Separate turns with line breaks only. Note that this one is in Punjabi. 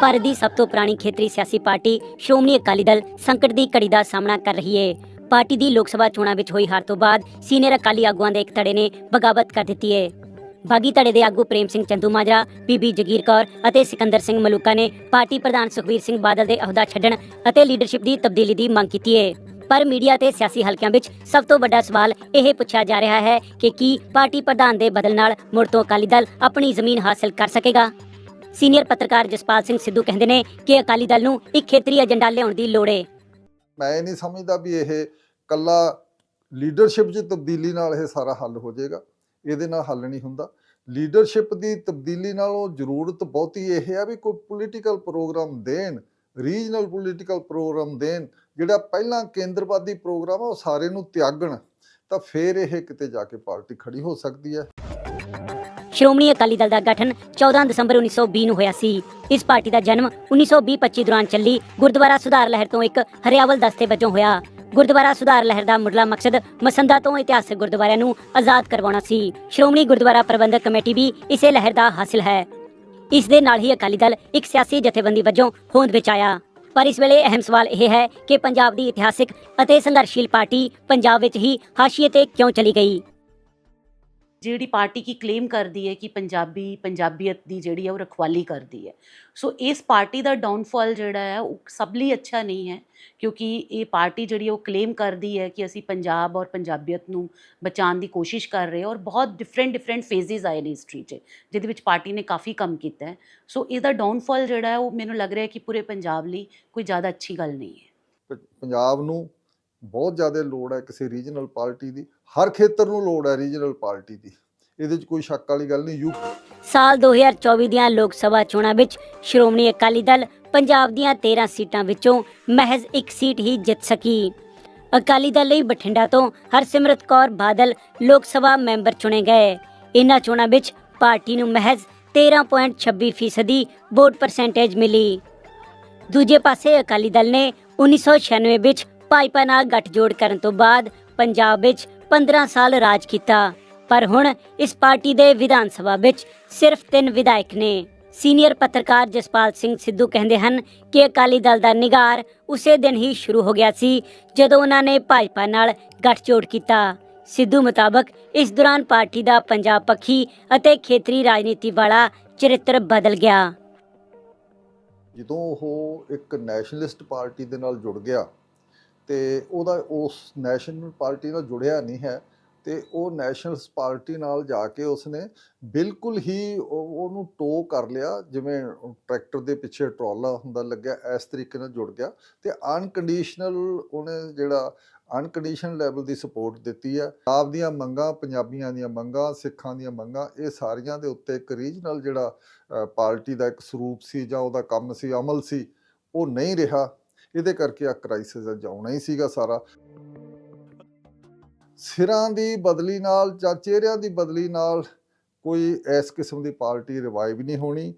ਭਾਰਤ ਦੀ ਸਭ ਤੋਂ ਪੁਰਾਣੀ ਖੇਤਰੀ ਸਿਆਸੀ ਪਾਰਟੀ ਸ਼੍ਰੋਮਣੀ ਅਕਾਲੀ ਦਲ ਸੰਕਟ ਦੀ ਘੜੀ ਦਾ ਸਾਹਮਣਾ ਕਰ ਰਹੀ ਹੈ ਪਾਰਟੀ ਦੀ ਲੋਕ ਸਭਾ ਚੋਣਾਂ ਵਿੱਚ ਹੋਈ ਹਾਰ ਤੋਂ ਬਾਅਦ ਸੀਨੀਅਰ ਅਕਾਲੀ ਆਗੂਆਂ ਦੇ ਇੱਕ ਧੜੇ ਨੇ ਬਗਾਵਤ ਕਰ ਦਿੱਤੀ ਹੈ ਬਾਗੀ ਧੜੇ ਦੇ ਆਗੂ ਪ੍ਰੇਮ ਸਿੰਘ ਚੰਦੂ ਮਾਜਰਾ, ਬੀਬੀ ਜਗੀਰ ਕੌਰ ਅਤੇ ਸਿਕੰਦਰ ਸਿੰਘ ਮਲੂਕਾ ਨੇ ਪਾਰਟੀ ਪ੍ਰਧਾਨ ਸੁਖਬੀਰ ਸਿੰਘ ਬਾਦਲ ਦੇ ਅਹੁਦਾ ਛੱਡਣ ਅਤੇ ਲੀਡਰਸ਼ਿਪ ਦੀ ਤਬਦੀਲੀ ਦੀ ਮੰਗ ਕੀਤੀ ਹੈ ਪਰ ਮੀਡੀਆ ਤੇ ਸਿਆਸੀ ਹਲਕਿਆਂ ਵਿੱਚ ਸਭ ਤੋਂ ਵੱਡਾ ਸਵਾਲ ਇਹ ਪੁੱਛਿਆ ਜਾ ਰਿਹਾ ਹੈ ਕਿ ਕੀ ਪਾਰਟੀ ਪ੍ਰਧਾਨ ਦੇ ਬਦਲ ਨਾਲ ਮੁੜ ਤੋਂ ਅਕਾਲੀ ਦਲ ਆਪਣੀ ਜ਼ਮੀਨ ਹਾਸਲ ਕਰ ਸਕੇਗਾ? ਸੀਨੀਅਰ ਪੱਤਰਕਾਰ ਜਸਪਾਲ ਸਿੰਘ ਸਿੱਧੂ ਕਹਿੰਦੇ ਨੇ ਕਿ ਅਕਾਲੀ ਦਲ ਨੂੰ ਇੱਕ ਖੇਤਰੀ ਏਜੰਡਾ ਲਿਆਉਣ ਦੀ ਲੋੜ ਹੈ
ਮੈਂ ਇਹ ਨਹੀਂ ਸਮਝਦਾ ਵੀ ਇਹ ਕੱਲਾ ਲੀਡਰਸ਼ਿਪ 'ਚ ਤਬਦੀਲੀ ਨਾਲ ਇਹ ਸਾਰਾ ਹੱਲ ਹੋ ਜਾਏਗਾ। ਇਹਦੇ ਨਾਲ ਹੱਲ ਨਹੀਂ ਹੁੰਦਾ। ਲੀਡਰਸ਼ਿਪ ਦੀ ਤਬਦੀਲੀ ਨਾਲੋਂ ਜ਼ਰੂਰਤ ਬਹੁਤੀ ਇਹ ਆ ਵੀ ਕੋਈ ਪੋਲੀਟੀਕਲ ਪ੍ਰੋਗਰਾਮ ਦੇਣ, ਰੀਜਨਲ ਪੋਲੀਟੀਕਲ ਪ੍ਰੋਗਰਾਮ ਦੇਣ, ਜਿਹੜਾ ਪਹਿਲਾਂ ਕੇਂਦਰਵਾਦੀ ਪ੍ਰੋਗਰਾਮ ਆ ਉਹ ਸਾਰੇ ਨੂੰ ਤਿਆਗਣ, ਤਾਂ ਫਿਰ ਇਹ ਕਿਤੇ ਜਾ ਕੇ ਪਾਰਟੀ ਖੜੀ ਹੋ ਸਕਦੀ ਹੈ।
ਸ਼੍ਰੋਮਣੀ ਅਕਾਲੀ ਦਲ ਦਾ ਗਠਨ 14 ਦਸੰਬਰ 1920 ਨੂੰ ਹੋਇਆ ਸੀ। ਇਸ ਪਾਰਟੀ ਦਾ ਜਨਮ 1920-25 ਦੌਰਾਨ ਚੱਲੀ ਗੁਰਦੁਆਰਾ ਸੁਧਾਰ ਲਹਿਰ ਤੋਂ ਇੱਕ ਹਰਿਆਵਲ ਦਸਤੇ ਵਜੋਂ ਹੋਇਆ। ਗੁਰਦੁਆਰਾ ਸੁਧਾਰ ਲਹਿਰ ਦਾ ਮੁੱਢਲਾ ਮਕਸਦ ਮਸੰਦਾ ਤੋਂ ਇਤਿਹਾਸਕ ਗੁਰਦੁਆਰਿਆਂ ਨੂੰ ਆਜ਼ਾਦ ਕਰਵਾਉਣਾ ਸੀ। ਸ਼੍ਰੋਮਣੀ ਗੁਰਦੁਆਰਾ ਪ੍ਰਬੰਧਕ ਕਮੇਟੀ ਵੀ ਇਸੇ ਲਹਿਰ ਦਾ ਹਾਸਿਲ ਹੈ। ਇਸ ਦੇ ਨਾਲ ਹੀ ਅਕਾਲੀ ਦਲ ਇੱਕ ਸਿਆਸੀ ਜਥੇਬੰਦੀ ਵਜੋਂ ਹੋਂਦ ਵਿੱਚ ਆਇਆ। ਪਰ ਇਸ ਵੇਲੇ ਅਹਿਮ ਸਵਾਲ ਇਹ ਹੈ ਕਿ ਪੰਜਾਬ ਦੀ ਇਤਿਹਾਸਿਕ ਅਤੇ ਸੰਘਰਸ਼ੀਲ ਪਾਰਟੀ ਪੰਜਾਬ ਵਿੱਚ ਹੀ ਹਾਸ਼ੀਏ ਤੇ ਕਿਉਂ ਚਲੀ ਗਈ?
ਜਿਹੜੀ ਪਾਰਟੀ ਕੀ ਕਲੇਮ ਕਰਦੀ ਹੈ ਕਿ ਪੰਜਾਬੀ, ਪੰਜਾਬੀਅਤ ਦੀ ਜਿਹੜੀ ਹੈ ਉਹ ਰਖਵਾਲੀ ਕਰਦੀ ਹੈ। ਸੋ ਇਸ ਪਾਰਟੀ ਦਾ ਡਾਊਨਫਾਲ ਜਿਹੜਾ ਹੈ, ਉਹ ਸਭ ਲਈ ਅੱਛਾ ਨਹੀਂ ਹੈ, ਕਿਉਂਕਿ ਇਹ ਪਾਰਟੀ ਜਿਹੜੀ ਉਹ ਕਲੇਮ ਕਰਦੀ ਹੈ ਕਿ ਅਸੀਂ ਪੰਜਾਬ ਔਰ ਪੰਜਾਬੀਅਤ ਨੂੰ ਬਚਾਉਣ ਦੀ ਕੋਸ਼ਿਸ਼ ਕਰ ਰਹੇ ਹਾਂ ਔਰ ਬਹੁਤ ਡਿਫਰੈਂਟ ਡਿਫਰੈਂਟ ਫੇਜ਼ਸ ਆਏ ਨੇ ਹਿਸਟਰੀ 'ਚ, ਜਿਹਦੇ ਵਿੱਚ ਪਾਰਟੀ ਨੇ ਕਾਫੀ ਕੰਮ ਕੀਤਾ ਹੈ। ਸੋ ਇਹਦਾ ਡਾਊਨਫਾਲ ਜਿਹੜਾ ਹੈ, ਉਹ ਮੈਨੂੰ ਲੱਗ ਰਿਹਾ ਕਿ ਪੂਰੇ ਪੰਜਾਬ ਲਈ ਕੋਈ ਜ਼ਿਆਦਾ ਅੱਛੀ ਗੱਲ ਨਹੀਂ ਹੈ।
ਪੰਜਾਬ ਨੂੰ ਬਹੁਤ ਜ਼ਿਆਦਾ ਲੋੜ ਹੈ ਕਿਸੇ ਰੀਜਨਲ ਪਾਰਟੀ ਦੀ। ਹਰ ਖੇਤਰ ਨੂੰ ਲੋੜ ਹੈ ਰੀਜਨਲ ਪਾਰਟੀ ਦੀ। ਇਹਦੇ 'ਚ ਕੋਈ ਸ਼ੱਕ ਵਾਲੀ ਗੱਲ ਨਹੀਂ। ਯੂ
ਸਾਲ 2024 ਦੀਆਂ ਲੋਕ ਸਭਾ ਚੋਣਾਂ ਵਿੱਚ ਸ਼੍ਰੋਮਣੀ ਅਕਾਲੀ ਦਲ ਪੰਜਾਬ ਦੀਆਂ 13 ਸੀਟਾਂ ਵਿੱਚੋਂ ਮਹਿਜ਼ ਇੱਕ ਸੀਟ ਹੀ ਜਿੱਤ ਸਕੀ। ਅਕਾਲੀ ਦਲ ਲਈ ਬਠਿੰਡਾ ਤੋਂ ਹਰਸਿਮਰਤ ਕੌਰ ਬਾਦਲ ਲੋਕ ਸਭਾ ਮੈਂਬਰ ਚੁਣੇ ਗਏ। ਇਹਨਾਂ ਚੋਣਾਂ ਵਿੱਚ ਪਾਰਟੀ ਨੂੰ ਮਹਿਜ਼ 13.26% ਫੀਸਦੀ ਵੋਟ ਪਰਸੈਂਟੇਜ ਮਿਲੀ। ਦੂਜੇ ਪਾਸੇ ਅਕਾਲੀ ਦਲ ਨੇ 1996 ਵਿੱਚ ਭਾਜਪਾ ਨਾਲ ਗੱਠਜੋੜ ਕਰਨ ਤੋਂ ਬਾਅਦ ਪੰਜਾਬ ਵਿੱਚ 15 ਸਾਲ ਰਾਜ ਕੀਤਾ। ਪਰ ਹੁਣ ਇਸ ਪਾਰਟੀ ਦੇ ਵਿਧਾਨ ਸਭਾ ਵਿੱਚ ਸਿਰਫ 3 ਵਿਧਾਇਕ ਨੇ। ਸੀਨੀਅਰ ਪੱਤਰਕਾਰ ਜਸਪਾਲ ਸਿੰਘ ਸਿੱਧੂ ਕਹਿੰਦੇ ਹਨ ਕਿ ਅਕਾਲੀ ਦਲ ਦਾ ਨਿਗਾਰ ਉਸੇ ਦਿਨ ਹੀ ਸ਼ੁਰੂ ਹੋ ਗਿਆ ਸੀ, ਜਦੋਂ ਉਹਨਾਂ ਨੇ ਭਾਜਪਾ ਨਾਲ ਗੱਠਜੋੜ ਕੀਤਾ। ਸਿੱਧੂ ਮੁਤਾਬਕ ਇਸ ਦੌਰਾਨ ਪਾਰਟੀ ਦਾ ਪੰਜਾਬ ਪੱਖੀ ਅਤੇ ਖੇਤਰੀ ਰਾਜਨੀਤੀ ਵਾਲਾ ਚਰਿੱਤਰ ਬਦਲ ਗਿਆ।
ਜਦੋਂ ਉਹ ਇੱਕ ਨੈਸ਼ਨਲਿਸਟ ਪਾਰਟੀ ਦੇ ਨਾਲ ਜੁੜ ਗਿਆ ਤੇ ਉਹਦਾ ਉਸ ਨੈਸ਼ਨਲ ਪਾਰਟੀ ਨਾਲ ਜੁੜਿਆ ਨਹੀਂ ਹੈ ਤੇ ਉਹ ਨੈਸ਼ਨਲਸ ਪਾਰਟੀ ਨਾਲ ਜਾ ਕੇ ਉਸਨੇ ਬਿਲਕੁਲ ਹੀ ਉਹਨੂੰ ਟੋ ਕਰ ਲਿਆ, ਜਿਵੇਂ ਟਰੈਕਟਰ ਦੇ ਪਿੱਛੇ ਟਰਾਲਾ ਹੁੰਦਾ ਲੱਗਿਆ, ਇਸ ਤਰੀਕੇ ਨਾਲ ਜੁੜ ਗਿਆ ਤੇ ਅਨਕੰਡੀਸ਼ਨਲ ਉਹਨੇ ਜਿਹੜਾ ਅਨਕੰਡੀਸ਼ਨਲ ਲੈਵਲ ਦੀ ਸਪੋਰਟ ਦਿੱਤੀ ਹੈ। ਆਪ ਦੀਆਂ ਮੰਗਾਂ, ਪੰਜਾਬੀਆਂ ਦੀਆਂ ਮੰਗਾਂ, ਸਿੱਖਾਂ ਦੀਆਂ ਮੰਗਾਂ, ਇਹ ਸਾਰੀਆਂ ਦੇ ਉੱਤੇ ਇੱਕ ਰੀਜਨਲ ਜਿਹੜਾ ਪਾਰਟੀ ਦਾ ਇੱਕ ਸਰੂਪ ਸੀ ਜਾਂ ਉਹਦਾ ਕੰਮ ਸੀ, ਅਮਲ ਸੀ, ਉਹ ਨਹੀਂ ਰਿਹਾ। ਇਹਦੇ ਕਰਕੇ ਆ ਕ੍ਰਾਈਸਿਸ ਅੱਜ ਆਉਣਾ ਹੀ ਸੀਗਾ ਸਾਰਾ। ਸਿਰਾਂ ਦੀ ਬਦਲੀ ਨਾਲ ਜਾਂ ਚਿਹਰਿਆਂ ਦੀ ਬਦਲੀ ਨਾਲ ਕੋਈ ਇਸ ਕਿਸਮ ਦੀ ਪਾਰਟੀ ਰਿਵਾਈਵ ਨਹੀਂ ਹੋਣੀ।